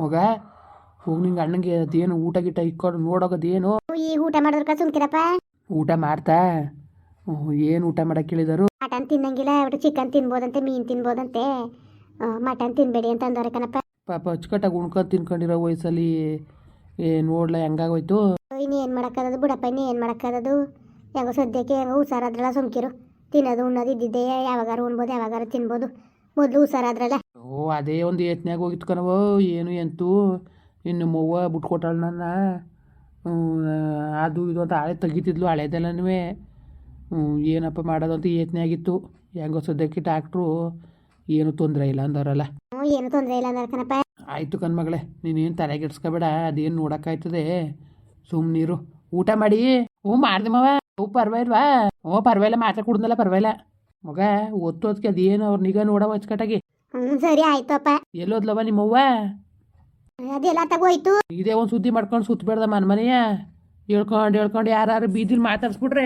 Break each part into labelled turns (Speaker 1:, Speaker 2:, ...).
Speaker 1: ಮಗ ಹೋಗಿ ನಿಂಗೆ ಅಣ್ಣಗೆ ಅದೇನು ಊಟ ಗಿಟ ಇಕ್ಕೊಂಡು ನೋಡೋಗದೇನು.
Speaker 2: ಈ ಊಟ ಮಾಡಿದ್ರಪ್ಪ ಸುಮ್ಕಿರಪ್ಪ.
Speaker 1: ಊಟ ಮಾಡ್ತಾ? ಏನು ಊಟ ಮಾಡಕ್ಕೆ ಕೇಳಿದರು
Speaker 2: ಮಟನ್ ತಿನ್ನಂಗಿಲ್ಲ ಒಟ್ಟು ಚಿಕನ್ ತಿನ್ಬೋದಂತೆ ಮೀನು ತಿನ್ಬೋದಂತೆ. ಮಟನ್ ತಿನ್ಬೇಡಿ ಅಂತ ಅಂದವ್ರೆ ಕಣಪ್ಪ.
Speaker 1: ಪಾಪ ಅಚ್ಚುಕಟ್ಟಾಗಿ ಉಣ್ಕೊಂಡು ತಿನ್ಕೊಂಡಿರೋ ವಯಸ್ಸಲ್ಲಿ ಏ ನೋಡ್ಲ ಹೆಂಗಾಗೋಯ್ತು?
Speaker 2: ಇನ್ನು ಏನು ಮಾಡೋಕ್ಕಾಗದು ಬಿಡಪ್ಪ ಏನು ಮಾಡೋಕ್ಕಾಗದು ಹೆಂಗೋ ಸದ್ಯಕ್ಕೆ ಹೆಂಗೋ ಹುಷಾರಾದ್ರಲ್ಲ ಸುಮ್ಕಿರು. ತಿನ್ನೋದು ಉಣ್ಣೋದು ಇದ್ದಿದ್ದೆ ಯಾವಾಗಾರು ಉಣ್ಬೋದು ಯಾವಾಗಾರು ತಿನ್ಬೋದು. ಮೊದಲು ಹುಷಾರಾದ್ರಲ್ಲ.
Speaker 1: ಅದೇ ಒಂದು ಏತ್ನ್ಯಾಗ ಹೋಗಿತ್ತು ಕಣವೋ ಏನು ಎಂತು? ಇನ್ನು ಮೂವ ಬಿಟ್ಕೊಟ್ಟಳು ನನ್ನ. ಅದು ಇದು ಅಂತ ಹಳೆ ತೆಗಿತಿದ್ಲು ಹಳೆದೆಲ್ಲನೂ ಏನಪ್ಪ ಮಾಡೋದು ಅಂತ ಯೋಚನೆ ಆಗಿತ್ತು ಹೆಂಗೋ ಸದ್ಯಕ್ಕೆ ಡಾಕ್ಟ್ರು ಏನು ತೊಂದರೆ ಇಲ್ಲ ಅಂದವರಲ್ಲ
Speaker 2: ಏನು ತೊಂದರೆ ಇಲ್ಲ ಅಂದ್ರೆ ಕಣಪ್ಪ.
Speaker 1: ಆಯಿತು ಕಣ್ಮಗಳೇ ನೀನೇನು ತಲೆಗೆಡ್ಸ್ಕೊಬೇಡ ಅದೇನು ನೋಡೋಕ್ಕಾಯ್ತದೆ. ಸುಮ್ಮನೀರು ಊಟ ಮಾಡಿ. ಹ್ಞೂ ಮಾಡ್ದೆ ಮಾವ. ಹ್ಞೂ ಪರವಾಗಿಲ್ವಾ? ಹ್ಞೂ ಪರವಾಗಿಲ್ಲ ಮಾತ್ರ ಕುಡ್ದಲ್ಲ ಪರವಾಗಿಲ್ಲ. ಮಗ ಒತ್ತು ಹೊತ್ಗೆ ಅದೇನು ಅವ್ರ ನಿಗ ನೋಡವ ಅಚ್ಚುಕಟ್ಟಾಗಿ
Speaker 2: ಹ್ಞೂ ಸರಿ ಆಯ್ತಪ್ಪ.
Speaker 1: ಎಲ್ಲೋದ್ಲವ ನಿಮ್ಮವ್ವ?
Speaker 2: ಅದೆಲ್ಲ ತಗೋಯ್ತು.
Speaker 1: ಇದೇ ಒಂದು ಸುದ್ದಿ ಮಾಡ್ಕೊಂಡು ಸುತ್ತಬೇಡ್ದ ಮನೆ ಮನೆಯ. ಹೇಳ್ಕೊಂಡು ಹೇಳ್ಕೊಂಡು ಯಾರು ಬೀದಿಲಿ ಮಾತಾಡ್ಸ್ಬಿಟ್ರೆ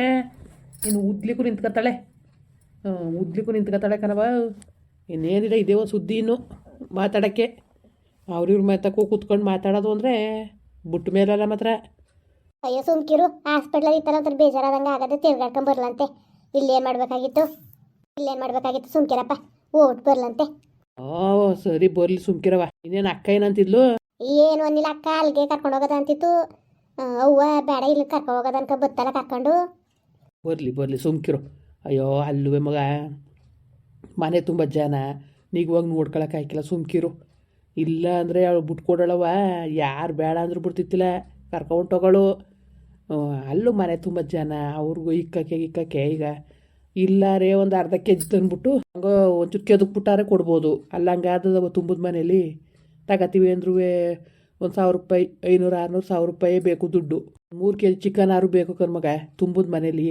Speaker 1: ಇನ್ನು ಉದ್ಲಿಕ್ಕು ನಿಂತ್ಕೊತಾಳೆ ಉದ್ಲಿಕ್ಕೂ ನಿಂತ್ಕೊತಾಳೆ ಕಣವ ಇನ್ನೇನಿಲ್ಲ ಇದೇ ಒಂದು ಸುದ್ದಿ ಇನ್ನು ಮಾತಾಡೋಕ್ಕೆ. ಅವ್ರಿವ್ರ ಮಾತಕ್ಕೂ ಕೂತ್ಕೊಂಡು ಮಾತಾಡೋದು ಅಂದರೆ ಬುಟ್ಟು ಮೇಲಲ್ಲ ಮಾತ್ರ.
Speaker 2: ಅಯ್ಯೋ ಸುಮ್ಕಿರು ಹಾಸ್ಪಿಟ್ಲಲ್ಲಿ ಈ ಥರ ಒಂಥರ ಬೇಜಾರಾದಂಗೆ ಆಗದೆ ತಿರ್ಗಾಡ್ಕೊಂಡು ಬರ್ಲಂತೆ. ಇಲ್ಲೇನು ಮಾಡಬೇಕಾಗಿತ್ತು? ಇಲ್ಲೇನು ಮಾಡಬೇಕಾಗಿತ್ತು? ಸುಮ್ಕಿರಪ್ಪ ಓಟ್ ಬರ್ಲಂತೆ.
Speaker 1: ಓ ಸರಿ ಬರ್ಲಿ ಸುಮ್ಕಿರವ ಇನ್ನೇನು ಅಕ್ಕ ಏನಂತಿದ್ಲು
Speaker 2: ಏನು ಅನ್ನಿಲ್ಲ ಅಕ್ಕ ಅಲ್ಲಿಗೆ ಕರ್ಕೊಂಡು ಹೋಗೋದ ಅಂತಿತ್ತು ಅವ್ವ ಬೇಡ ಇಲ್ಲಿ ಕರ್ಕೊಂಡು ಹೋಗದ ಅನ್ಕ ಬತ್ತಲ್ಲ ಕರ್ಕೊಂಡು
Speaker 1: ಬರ್ಲಿ ಬರ್ಲಿ ಸುಮ್ಕಿರು. ಅಯ್ಯೋ ಅಲ್ಲುವೆ ಮಗ. ಮನೆ ತುಂಬ ಜನ. ನೀಗುವಾಗ ನೋಡ್ಕೊಳಕ್ಕೆ ಹಾಕಿಲ್ಲ ಸುಮ್ಕಿರು. ಇಲ್ಲ ಅಂದರೆ ಅವಳು ಬಿಟ್ಕೊಡೋಳವ ಯಾರು ಬೇಡ ಅಂದ್ರೂ ಬಿಡ್ತಿತ್ತಿಲ್ಲ. ಕರ್ಕೊಂಡು ಹೋಗಳು. ಅಲ್ಲೂ ಮನೆ ತುಂಬ ಜನ. ಅವ್ರಿಗೂ ಇಕ್ಕಕ್ಕೆ ಇಕ್ಕಕ್ಕೆ ಈಗ ಇಲ್ಲ ರೇ ಒಂದು ಅರ್ಧ ಕೆ ಜಿ ತಂದ್ಬಿಟ್ಟು ಹಂಗೋ ಒಂಚೂರು ಕೆದಕ್ಬಿಟ್ಟಾರೆ ಕೊಡ್ಬೋದು. ಅಲ್ಲ ಹಂಗಾದ ತುಂಬದ ಮನೇಲಿ ತಗತೀವಿ ಅಂದ್ರೂ ಒಂದು ಸಾವಿರ ರೂಪಾಯಿ, ಐನೂರು, ಆರುನೂರು ಸಾವಿರ ರೂಪಾಯಿ ಬೇಕು ದುಡ್ಡು. ಮೂರು ಕೆ ಜಿ ಚಿಕನ್ ಆರು ಬೇಕು ಕಣ್ಮಗ ತುಂಬದ ಮನೇಲಿ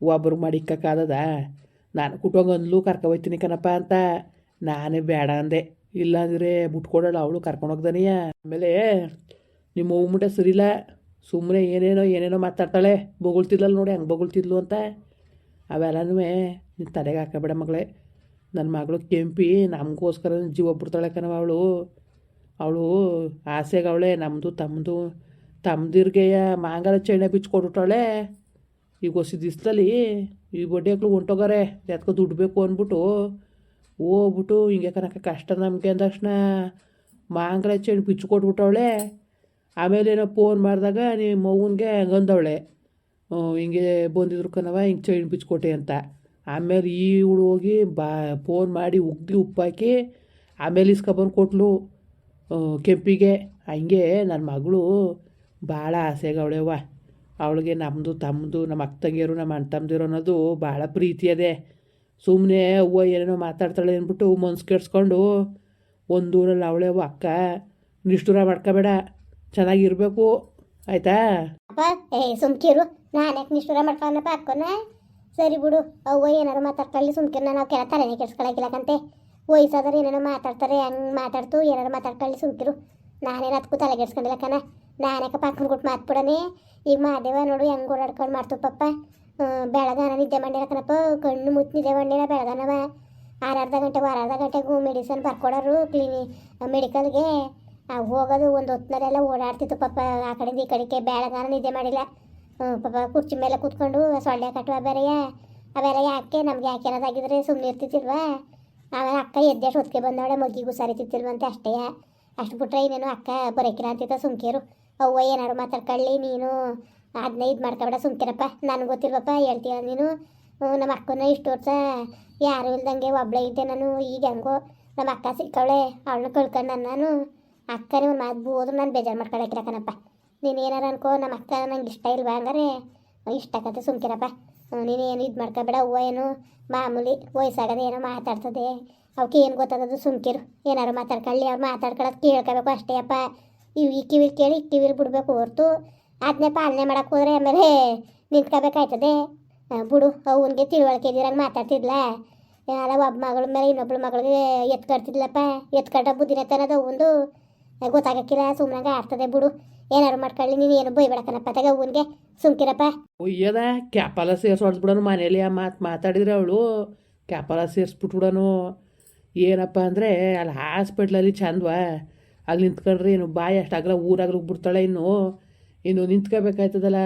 Speaker 1: ಒಬ್ಬರು ಮಾಡಿ ಇಕ್ಕಕ್ಕಾದದ ನಾನು ಕುಟುಂಬಂದ್ಲು ಕರ್ಕೊ ಹೋಯ್ತೀನಿ ಕಣಪ್ಪ ಅಂತ. ನಾನೇ ಬೇಡ ಅಂದೆ. ಇಲ್ಲಾಂದರೆ ಬಿಟ್ಕೊಡೋಳು ಅವಳು ಕರ್ಕೊಂಡೋಗ್ದಾನೆಯ ಆಮೇಲೆ ನಿಮ್ಮ ಹೋಗ್ಬಿಟ್ಟೆ ಸರಿಲ್ಲ ಸುಮ್ಮನೆ ಏನೇನೋ ಏನೇನೋ ಮಾತಾಡ್ತಾಳೆ. ಬೊಗಳ್ತಿದ್ಲಲ್ಲ ನೋಡಿ, ಹಂಗೆ ಬೊಗಳ್ತಿದ್ಲು ಅಂತ. ಅವೆಲ್ಲನೂ ನೀನು ತಲೆಗೆ ಹಾಕಬೇಡ ಮಗಳೇ. ನನ್ನ ಮಗಳು ಕೆಂಪಿ, ನಮಗೋಸ್ಕರ ಜೀವ ಬಿಡ್ತಾಳೆ ಕಣವ ಅವಳು. ಅವಳು ಆಸೆಗೆ ಅವಳೆ ನಮ್ಮದು ತಮ್ಮದು ತಮ್ಮದಿರ್ಗೆಯ ಮಾಂಗಲ ಚೆಣ್ಣೆ ಬಿಚ್ಕೊಟ್ಬಿಟ್ಟಾಳೆ. ಈಗ ಹೊಸ ಈ ಬಡ್ಡಿ ಹಾಕ್ಲು ಹೊಂಟೋಗಾರೆ ಎತ್ಕೊ ದುಡ್ಡು ಬೇಕು ಅಂದ್ಬಿಟ್ಟು ಹೋಗ್ಬಿಟ್ಟು ಹಿಂಗೆ ಕನಕ ಕಷ್ಟ ನಮಗೆ ಅಂದ ತಕ್ಷಣ ಮಾಂಗಲ ಚೆಣ್ಣೆ ಬಿಚ್ಕೊಟ್ಬಿಟ್ಟವಳೆ. ಆಮೇಲೆ ಏನೋ ಫೋನ್ ಮಾಡಿದಾಗ ನಿಮ್ಮ ಮಗುನಿಗೆ ಹಂಗಂದವಳೆ. ಹಿಂಗೆ ಬಂದಿದ್ರು ಕಣವ ಹಿಂಗೆ ಚೈನ್ ಬಿಚ್ಕೊಟ್ಟೆ ಅಂತ. ಆಮೇಲೆ ಈ ಹುಡು ಹೋಗಿ ಬಾ ಫೋನ್ ಮಾಡಿ ಉಗ್ದಿ ಉಪ್ಪಾಕಿ, ಆಮೇಲೆ ಇಸ್ಕೊಬಂದು ಕೊಟ್ಲು ಕೆಂಪಿಗೆ. ಹಂಗೆ ನನ್ನ ಮಗಳು ಭಾಳ ಆಸೆಗವಳೆವ ಅವಳಿಗೆ ನಮ್ಮದು ತಮ್ಮದು ನಮ್ಮ ಅಕ್ಕ ತಂಗಿಯರು ನಮ್ಮ ಅಣ್ಣ ತಮ್ಮದಿರು ಅನ್ನೋದು ಭಾಳ ಪ್ರೀತಿ ಅದೇ. ಸುಮ್ಮನೆ ಅವ್ವ ಏನೇನೋ ಮಾತಾಡ್ತಾಳೆ ಅಂದ್ಬಿಟ್ಟು ಮನ್ಸು ಕೆಡ್ಸ್ಕೊಂಡು ಒಂದೂರಲ್ಲಿ ಅವಳೆವ್ವ ಅಕ್ಕ, ನಿಷ್ಠುರ ಮಾಡ್ಕೋಬೇಡ, ಚೆನ್ನಾಗಿರ್ಬೇಕು. ಆಯಿತಾ?
Speaker 2: ಅಪ್ಪ, ಏ, ಸುಮ್ಕಿರು. ನಾನು ಯಾಕೆ ನಿಷ್ಠುರ ಮಾಡ್ಕೊಳ್ಳೋಣಪ್ಪ ಅಕ್ಕನ? ಸರಿ ಬಿಡು. ಅವ್ವ ಏನಾರು ಮಾತಾಡ್ಕೊಳ್ಳಿ ಸುಮ್ಕಿರು ನಾವು ಕೆಲ ತಲೆನೇ ಕೆಡ್ಸ್ಕೊಳಕಿಲ್ಲಕಂತೆ ವಯಸ್ಸಾದ್ರೆ ಏನೇನೋ ಮಾತಾಡ್ತಾರೆ, ಹಂಗೆ ಮಾತಾಡ್ತು, ಏನಾರು ಮಾತಾಡ್ಕೊಳ್ಳಿ, ಸುಮ್ಕಿರು. ನಾನೇನು ಅದಕ್ಕೂ ತಲೆ ಕೆಡ್ಸ್ಕೊಂಡಿಲ್ಲ ಕಣ. ನಾನ್ಯಾಕ ಪಕ್ಕನ ಕೊಟ್ಟು ಮಾತ್ಬಿಡನೆ ಈಗ ಮಾದೇವ ನೋಡು, ಹೆಂಗೆ ಓಡಾಡ್ಕೊಂಡು ಮಾಡ್ತು ಪಪ್ಪ ಬೆಳಗಾನ ನಿದ್ದೆ ಮಾಡಿರ ಕಣ್ಣು ಮುಚ್ಚಿ ನಿದ್ದೆ ಮಾಡಿರ ಬೆಳಗಾನವ ಆರಾರ್ಧ ಗಂಟೆ ವಾರಾರ್ಧ ಗಂಟೆಗೂ ಮೆಡಿಸನ್ ಬರ್ಕೊಡೋರು, ಕ್ಲಿನಿ, ಮೆಡಿಕಲ್ಗೆ. ಹೋಗೋದು ಒಂದು ಹೊತ್ತಿನಲ್ಲೆಲ್ಲ ಓಡಾಡ್ತಿತ್ತು ಪಾಪ. ಆ ಕಡೆಯಿಂದ ಈ ಕಡೆಗೆ ಬೆಳಗಾನ ನಿದ್ದೆ ಮಾಡಿಲ್ಲ. ಪಾಪ ಕುರ್ಚಿ ಮೇಲೆ ಕೂತ್ಕೊಂಡು ಸೊಳ್ಳೆ ಕಟ್ಟುವ ಬೇರೆಯ. ಅವೆಲ್ಲ ಯಾಕೆ? ನಮ್ಗೆ ಯಾಕೆ ಏನಾದಾಗಿದ್ರೆ ಸುಮ್ಮನೆ ಇರ್ತಿತ್ತಿಲ್ವಾ ಆಮೇಲೆ ಅಕ್ಕ ಎದ್ದೆಷ್ಟು ಹೊತ್ತಿಗೆ ಬಂದವಳೆ, ಮಗ್ಗಿಗೂ ಸರಿತಿತ್ತಿಲ್ವಂತೆ ಅಷ್ಟೇ. ಅಷ್ಟು ಬಿಟ್ರೆ ಇನ್ನೇನು ಅಕ್ಕ ಬರೋಕಿಲ್ಲ ಅಂತಿತ್ತ ಸುಮ್ಕೇರು. ಅವ್ವ ಏನಾರು ಮಾತಾಡ್ಕೊಳ್ಳಿ, ನೀನು ಅದನ್ನ ಇದು ಮಾಡ್ಕೊಬೇಡ ಸುಮ್ಕಿರಪ್ಪ. ನನಗೆ ಗೊತ್ತಿಲ್ವಪ್ಪ, ಹೇಳ್ತೀಯ ನೀನು. ನಮ್ಮ ಅಕ್ಕನ ಇಷ್ಟು ವರ್ಷ ಯಾರು ಇಲ್ದಂಗೆ ಒಬ್ಳೆ ಇದ್ದೆ ನಾನು. ಈಗ ಹೆಂಗೋ ನಮ್ಮ ಅಕ್ಕ ಸಿಕ್ಕವಳೆ, ಅವಳನ್ನ ಕಳ್ಕೊಂಡು ನಾನು. ಅಕ್ಕನೇ ಒಂದು ಮಾತು ಹೋದ್ರು ನಾನು ಬೇಜಾರು ಮಾಡ್ಕೊಳಕಿಲ್ಲ ನೀನು ಏನಾರ ಅನ್ಕೋ ನಮ್ಮ ಅಕ್ಕ ನಂಗೆ ಇಷ್ಟ ಇಲ್ವಾ ಹಂಗಾರೆ ಇಷ್ಟ ಕತೆ ಸುಮ್ಕಿರಪ್ಪ. ನೀನು ಏನು ಇದು ಮಾಡ್ಕೊಬೇಡ ಹೂವು ಏನು ಮಾಮೂಲಿ ವಯಸ್ಸಾಗದೆ ಏನೋ ಮಾತಾಡ್ತದೆ. ಅವಕ್ಕೆ ಏನು ಗೊತ್ತಾಗೋದು ಸುಮ್ಕಿರು. ಏನಾರು ಮಾತಾಡ್ಕೊಳ್ಳಿ, ಅವ್ರು ಮಾತಾಡ್ಕೊಳ್ಳೋದು ಕೇಳ್ಕೋಬೇಕು ಅಷ್ಟೇ ಅಪ್ಪ. ಇವು ಈ ಕಿವಿಲ್ ಕೇಳಿ ಕಿವಿಲ್ ಬಿಡ್ಬೇಕು ಹೊರ್ತು. ಅದನ್ನೇ ಪಾಲನೆ ಮಾಡೋಕೆ ಹೋದ್ರೆ ಆಮೇಲೆ ನಿಂತ್ಕೋಬೇಕಾಯ್ತದೆ. ಬಿಡು, ಅವನಿಗೆ ತಿಳುವಳಿಕೆ ಇದ್ದೀರಂಗೆ ಮಾತಾಡ್ತಿದ್ಲ. ಅಲ್ಲ ಒಬ್ಬ ಮಗಳ ಮೇಲೆ ಇನ್ನೊಬ್ಳ ಮಗಳಿಗೆ ಎತ್ಕಡ್ತಿದ್ಲಪ್ಪ. ಎತ್ಕಡ ಬುದ್ಧಿನೇ ತನದ ಒಂದು ಗೊತ್ತಾಗಕ್ಕಿಲ್ಲ ಸುಮ್ಮನೆ ಆಡ್ತದೆ ಬಿಡು. ಏನಾರು ಮಾಡ್ಕೊಳ್ಳಿ ನೀನು ಏನು ಬೈಬೇಡ ಕಣಪ್ಪ ತಗ ಅವನಿಗೆ. ಸುಮ್ಕಿರಪ್ಪ.
Speaker 1: ಒಯ್ಯದ ಕ್ಯಾಪಲ ಸೇರ್ಸೊಡ್ಸ್ಬಿಡೋನು ಮನೇಲಿ, ಆ ಮಾತು ಮಾತಾಡಿದ್ರೆ ಅವಳು. ಕ್ಯಾಪಲ ಸೇರಿಸ್ಬಿಟ್ಬಿಡೋನು ಏನಪ್ಪ ಅಂದರೆ, ಅಲ್ಲಿ ಹಾಸ್ಪಿಟ್ಲಲ್ಲಿ ಚಂದವ. ಅಲ್ಲಿ ನಿಂತ್ಕೊಂಡ್ರಿ ಏನು ಬಾಯಿ ಅಷ್ಟು ಅಗಲ ಊರಾಗ ಬಿಡ್ತಾಳೆ ಇನ್ನು. ಇನ್ನು ನಿಂತ್ಕೋಬೇಕಾಯ್ತದಲ್ಲ.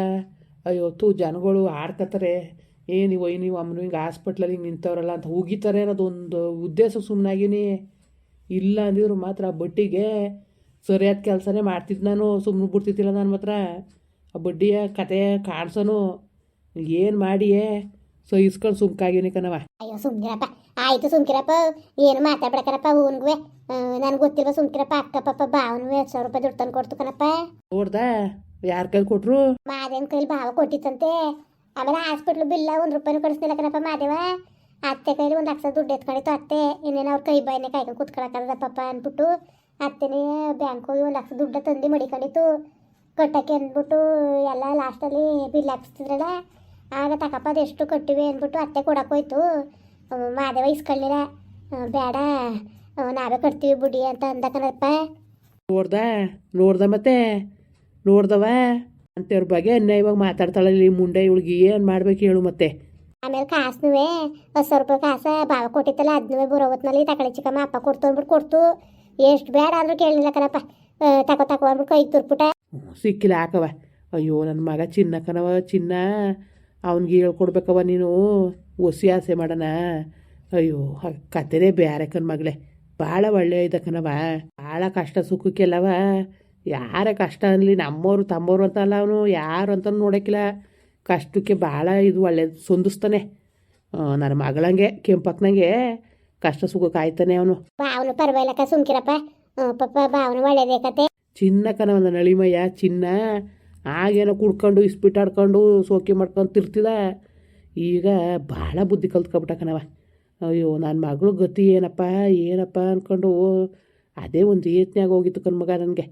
Speaker 1: ಅಯ್ಯೋ, ತು ಜನಗಳು ಆಡ್ಕತ್ತಾರೆ. ಏನು ಇವ ನೀವು ಅಮ್ಮನು ಹಿಂಗೆ ಹಾಸ್ಪಿಟ್ಲಲ್ಲಿ ಹಿಂಗೆ ನಿಂತವ್ರಲ್ಲ ಅಂತ ಹೋಗಿತಾರೆ ಅನ್ನೋದೊಂದು ಉದ್ದೇಶ ಸುಮ್ಮನಾಗಿನಿ ಇಲ್ಲ ಅಂದಿದ್ರು ಮಾತ್ರ ಬಡ್ಡಿಗೆ ಸರಿಯಾದ ಕೆಲಸನೇ ಮಾಡ್ತಿದ್ದೆ ನಾನು ಸುಮ್ಮನೆ ಬಿಡ್ತಿದ್ದಿಲ್ಲ ನನ್ನ ಮಾತ್ರ ಆ ಬಡ್ಡಿಯ ಕತೆ ಕಾಡ್ಸೋನು ಏನು ಮಾಡಿಯೇ ಸೊ ಇಸ್ಕೊಂಡು ಸುಮ್ಕಾಗಿನಿ ಕಣವ
Speaker 2: ಅಯ್ಯೋ ಸುಮ್ಕಿರಪ್ಪ. ಆಯಿತು ಸುಮ್ಕಿರಪ್ಪ. ಏನು ಮಾತಾಡ್ಬೇಕನಪ್ಪ ಹೂನ್ಗುವೆ ನನಗೆ ಗೊತ್ತಿಲ್ವ ಸುಮ್ಕಿರಪ್ಪ ಅಕ್ಕ ಪಪ್ಪ ಬಾವನು ಎರಡು ಸಾವಿರ ರೂಪಾಯಿ ದುಡ್ಡು ತಂದು ಕೊಡ್ತು ಕಣಪ್ಪ.
Speaker 1: ನೋಡ್ದ ಯಾರ ಕೈಲಿ ಕೊಟ್ರು?
Speaker 2: ಮಾದೇವನ ಕೈಲಿ ಭಾವ ಕೊಟ್ಟಿತ್ತಂತೆ. ಆಮೇಲೆ ಹಾಸ್ಪಿಟ್ಲ್ ಬಿಲ್ಲ ಒಂದು ರೂಪಾಯಿನೂ ಕಳಿಸ್ನಿಲ್ಲ ಕಣಪ್ಪ ಮಾದೇವ. ಅತ್ತೆ ಕೈಲಿ ಒಂದು ಲಕ್ಷ ದುಡ್ಡು ಎತ್ಕೊಂಡಿತ್ತು ಅತ್ತೆ. ಇನ್ನೇನು ಅವ್ರ ಕೈ ಬಾಯಿನೇ ಕಾಯ್ಕೊಂಡು ಕುತ್ಕೊಳಕ್ಕದ ಪಪ್ಪ ಅಂದ್ಬಿಟ್ಟು ಅತ್ತೆನೇ ಬ್ಯಾಂಕ್ ಹೋಗಿ ಒಂದು ಲಕ್ಷ ದುಡ್ಡು ತಂದು ಮಡಿಕೊಂಡಿತ್ತು. ಕಟ್ಟಕ್ಕೆ ಅಂದ್ಬಿಟ್ಟು ಎಲ್ಲ ಲಾಸ್ಟಲ್ಲಿ ಬಿಲ್ ಹಾಕ್ಸ್ತಿದ್ರಲ್ಲ ಆಗ ತಕಪ್ಪ ಎಷ್ಟು ಕಟ್ಟಿವೆ ಅಂದ್ಬಿಟ್ಟು ಅತ್ತೆ ಕೊಡೋಕ್ಕೋಯ್ತು ಮಾದೇವ ಇಸ್ಕೊಳ್ಳಿಲ್ಲ ಬೇಡ ನಾವೇ ಕಟ್ತೀವಿ ಬುಡಿ ಅಂತ ಅಂದಕನಪ್ಪ.
Speaker 1: ನೋಡ್ದ ನೋಡ್ದ ಮತ್ತೆ ನೋಡ್ದವ? ಅಂತವ್ರ ಬಗ್ಗೆ ಅನ್ನ ಇವಾಗ ಮಾತಾಡ್ತಾಳೆ ಇಲ್ಲಿ ಮುಂಡೆ ಇವಳಿಗೆ ಏನು ಮಾಡ್ಬೇಕು ಹೇಳು ಮತ್ತೆ.
Speaker 2: ಆಮೇಲೆ ಕಾಸುನುವೆ ಹತ್ತು ಸಾವಿರ ರೂಪಾಯಿ ಕಾಸ ಬಾವ ಕೊಟ್ಟಿತ್ತಲ್ಲ ಅದನ್ನುವೆ ಬರೋ ಹೊತ್ನಲ್ಲಿ ತಕಳಿ ಚಿಕ್ಕಮ್ಮ ಅಪ್ಪ ಕೊಡ್ತು ಅಂದ್ಬಿಟ್ಟು ಕೊಡ್ತು. ಎಷ್ಟು ಬೇಡ ಅಂದ್ರೂ ಕೇಳಲಿಲ್ಲ ಕಣಪ್ಪ. ತಕೋ ತಕೋ ಅಂದ್ಬಿಟ್ಟು ಕೈಗೆ
Speaker 1: ತುರ್ಪುಟ ಸಿಕ್ಕಿಲ್ಲ ಹಾಕವ ಅಯ್ಯೋ ನನ್ನ ಮಗ ಚಿನ್ನ ಕಣವ ಚಿನ್ನ. ಅವ್ನಿಗೆ ಹೇಳ್ಕೊಡ್ಬೇಕವ ನೀನು. ಒಸಿ ಆಸೆ ಮಾಡೋಣ. ಅಯ್ಯೋ ಕತೆನೇ ಬೇರೆ ಕಣ್ ಮಗಳೇ. ಭಾಳ ಒಳ್ಳೆ ಕಣವ ಭಾಳ ಕಷ್ಟ ಸುಖಕ್ಕೆಲ್ಲವ. ಯಾರ ಕಷ್ಟ ಅನ್ಲಿ ನಮ್ಮವರು ತಮ್ಮವರು ಅಂತಲ್ಲ ಅವನು. ಯಾರು ಅಂತ ನೋಡೋಕ್ಕಿಲ್ಲ. ಕಷ್ಟಕ್ಕೆ ಭಾಳ ಇದು ಒಳ್ಳೆ ಸಂದಿಸ್ತಾನೆ. ನನ್ನ ಮಗಳಂಗೆ, ಕೆಂಪಕ್ಕನಂಗೆ. ಕಷ್ಟ ಸುಖ ಆಯ್ತಾನೆ ಅವನು.
Speaker 2: ಅವನು ಪರವಾಗಿಲ್ಲಕ್ಕ ಸುಮ್ಕಿರಪ್ಪ. ಪಪ್ಪ ಬಾ ಅವನು ಒಳ್ಳೇದೇ ಕತೆ.
Speaker 1: ಚಿನ್ನ ಕನ ಒಂದು ನಳಿಮಯ್ಯ ಚಿನ್ನ. ಆಗೇನೋ ಕುಡ್ಕೊಂಡು ಇಸ್ಪಿಟಾಡ್ಕೊಂಡು ಸೋಕಿ ಮಾಡ್ಕೊಂಡು ತಿರ್ತಿದ. ಈಗ ಭಾಳ ಬುದ್ಧಿ ಕಲ್ತ್ಕೊಬಿಟ್ಟ ಕಣವ. ಅಯ್ಯೋ ನನ್ನ ಮಗಳು ಗತಿ ಏನಪ್ಪ ಏನಪ್ಪ ಅಂದ್ಕೊಂಡು ಅದೇ ಒಂದು ಏತ್ನ್ಯಾಗ ಹೋಗಿತ್ತು ಕಣ್ಮಗ ನನಗೆ.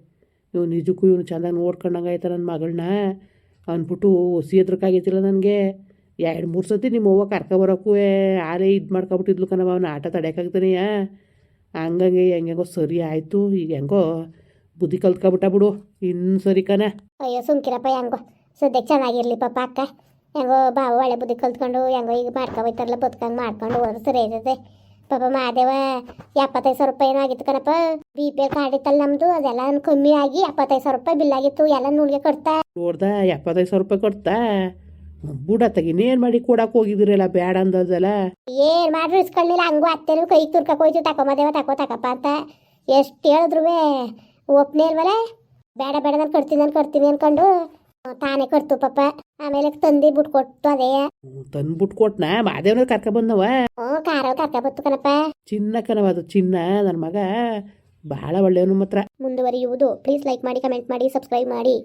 Speaker 1: ಇವ್ ನಿಜಕ್ಕೂ ಇವನು ಚೆಂದಾಗಿ ನೋಡ್ಕೊಂಡಂಗಾಯ್ತ ನನ್ನ ಮಗಳನ್ನ ಅಂದ್ಬಿಟ್ಟು ಒಸಿ ಎದ್ರಕ್ಕಾಗೈತಿಲ್ಲ ನನಗೆ. ಎರಡು ಮೂರು ಸತಿ ನಿಮ್ಮ ಅವ್ವ ಕರ್ಕೊಬರೋಕ್ಕೂ ಆಲೇ ಇದು ಮಾಡ್ಕೊಬಿಟ್ಟಿದ್ಲು ಕಣವ ಅವನ ಆಟ ತಡೆಯೋಕ್ಕಾಗ್ತಾನೆಯಾ ಹಂಗಂಗೆ ಹೆಂಗೆಂಗೋ ಸರಿ ಆಯಿತು ಈಗ ಹೆಂಗೋ ಬುದ್ಧಿ ಕಲ್ತ್ಕೊಬಿಟ್ಟ ಬಿಡು ಇನ್ನು ಸರಿ ಕಣ.
Speaker 2: ಅಯ್ಯೋ ಸುಮ್ಕಿರಪ್ಪ ಹೆಂಗೋ. ಸದ್ಯಕ್ಕೆ ಚೆನ್ನಾಗಿರ್ಲಿ ಪಾಪ ಅಕ್ಕ. ಹೆಂಗೋ ಬಾವು ಒಳ್ಳೆ ಬುದ್ಧಿ ಕಲ್ತ್ಕೊಂಡು ಹೆಂಗೋ ಈಗ ಮಾರ್ಕ ಹೋಯ್ತಾರಲ್ಲ ಬದುಕಂಗೆ ಮಾಡ್ಕೊಂಡು ಹೋದ್ರೆ ಸರಿ ಇರ್ತದೆ ಪಾಪ ಮಾದೇವ ಎಪ್ಪತ್ತೈದು ಸಾವಿರ ರೂಪಾಯಿ ಏನಾಗಿತ್ತು ಕಣಪ್ಪ. ಬಿ ಪಿ ಎಲ್ ಕಾರ್ಡ್ ಇತ್ತಲ್ಲ ನಮ್ಮದು ಅದೆಲ್ಲ ಕಮ್ಮಿ ಆಗಿ ಎಪ್ಪತ್ತೈದು ಸಾವಿರ ರೂಪಾಯಿ ಬಿಲ್ ಆಗಿತ್ತು ಎಲ್ಲ ನುಣ್ಗೆ ಕೊಡ್ತಾ.
Speaker 1: ನೋಡ್ದ ಎಪ್ಪತ್ತೈದು ಸಾವಿರ ರೂಪಾಯಿ ಕೊಡ್ತಾ. ಬುಡ ಇನ್ನೇನು ಮಾಡಿ ಕೊಡಕ್ ಹೋಗಿದಿರಲ್ಲ ಬೇಡ ಅಂದದಲ್ಲ
Speaker 2: ಏನ್ ಮಾಡ್ರಿ ಇಸ್ಕೊಳ್ಳಿಲ್ಲ ಹಂಗು ಅತ್ತೆನೂ ಕೈ ತುರ್ಕಕ್ ಹೋಯ್ತು ತಕೊಂಬದೇವ ತಕೋ ತಕಪ್ಪ ಅಂತ ಎಷ್ಟು ಹೇಳಿದ್ರು ಒಪ್ನೇ ಇಲ್ವಲ್ಲ ಬೇಡ ಬೇಡ ನಾನು ಕಟ್ತೀನಿ ನಾನು ಕಟ್ತೀನಿ ಅನ್ಕೊಂಡು ತಾನೇ ಕಟ್ತು ಪಾಪ. ಆಮೇಲೆ ತಂದಿ ಬುಟ್ ಕೊಟ್ಟು ಅದೇ
Speaker 1: ಬುಟ್ ಕೊಟ್ನಾ ಮಾದೇವನ ಕರ್ಕೊಬಂದವ
Speaker 2: ಹ್ಞೂ ಕಾರ ಕರ್ಕ ಬತ್ತು ಕಣಪ್ಪ.
Speaker 1: ಚಿನ್ನ ಕಣವ ಅದು ಚಿನ್ನ ನನ್ನ ಮಗ. ಬಹಳ ಒಳ್ಳೆಯವನು ಮಾತ್ರ.
Speaker 2: ಮುಂದುವರಿಯುವುದು. ಪ್ಲೀಸ್ ಲೈಕ್ ಮಾಡಿ ಕಮೆಂಟ್ ಮಾಡಿ ಸಬ್ಸ್ಕ್ರೈಬ್ ಮಾಡಿ.